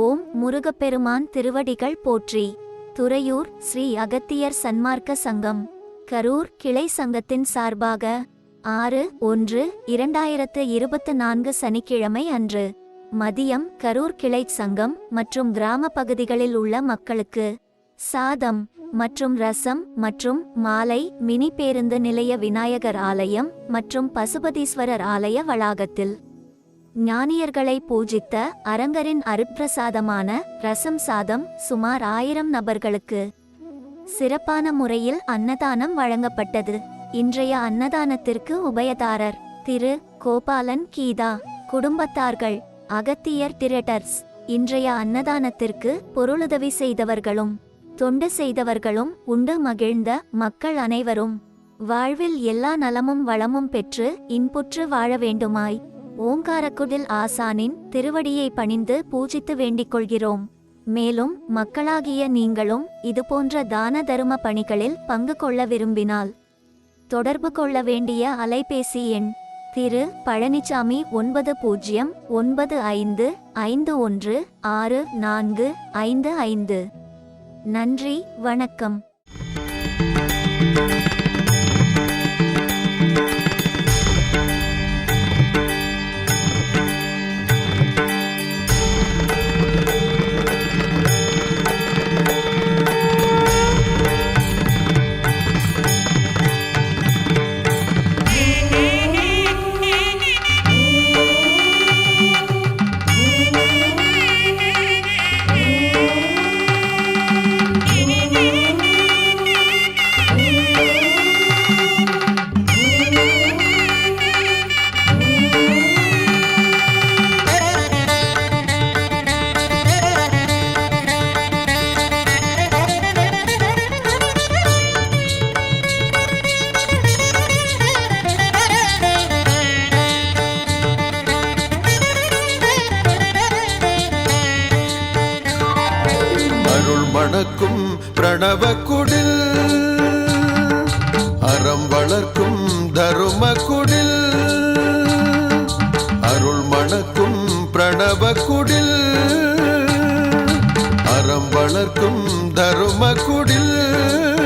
ஓம் முருகப்பெருமான் திருவடிகள் போற்றி. துறையூர் ஸ்ரீ அகத்தியர் சன்மார்க்க சங்கம். கரூர் கிளை சங்கத்தின் சார்பாக ஆறு ஒன்று இரண்டாயிரத்து இருபத்து நான்கு சனிக்கிழமை அன்று மதியம் கரூர் கிளை சங்கம் மற்றும் கிராம பகுதிகளில் உள்ள மக்களுக்கு சாதம் மற்றும் ரசம் மற்றும் மாலை மினி பேருந்து நிலைய விநாயகர் ஆலயம் மற்றும் பசுபதீஸ்வரர் ஆலய வளாகத்தில் ஞானியர்களை பூஜித்த அரங்கரின் அருட்பிரசாதமான ரசம் சாதம் சுமார் ஆயிரம் நபர்களுக்கு சிறப்பான முறையில் அன்னதானம் வழங்கப்பட்டது. இன்றைய அன்னதானத்திற்கு உபயதாரர் திரு. கோபாலன் கீதா குடும்பத்தார்கள் அகத்தியர் திரட்டர்ஸ். இன்றைய அன்னதானத்திற்கு பொருளுதவி செய்தவர்களும் தொண்டு செய்தவர்களும் உண்டு மகிழ்ந்த மக்கள் அனைவரும். வாழ்வில் எல்லா நலமும் வளமும் பெற்று இன்புற்று வாழ வேண்டுமாய். ஓங்காரக்குடில் ஆசானின் திருவடியை பணிந்து பூஜித்து வேண்டிக் கொள்கிறோம் மேலும் மக்களாகிய நீங்களும் இதுபோன்ற தான தரும பணிகளில் பங்கு கொள்ள விரும்பினால் தொடர்பு கொள்ள வேண்டிய அலைபேசி எண் திரு பழனிசாமி ஒன்பது பூஜ்ஜியம் ஒன்பது ஐந்து ஐந்து ஒன்று ஆறு நான்கு ஐந்து ஐந்து. நன்றி வணக்கம். அருள் மணக்கும் பிரணவ குடில் அறம் வளர்க்கும் தரும குடில் அருள் மணக்கும் பிரணவ குடில் அறம் வளர்க்கும் தரும குடில்.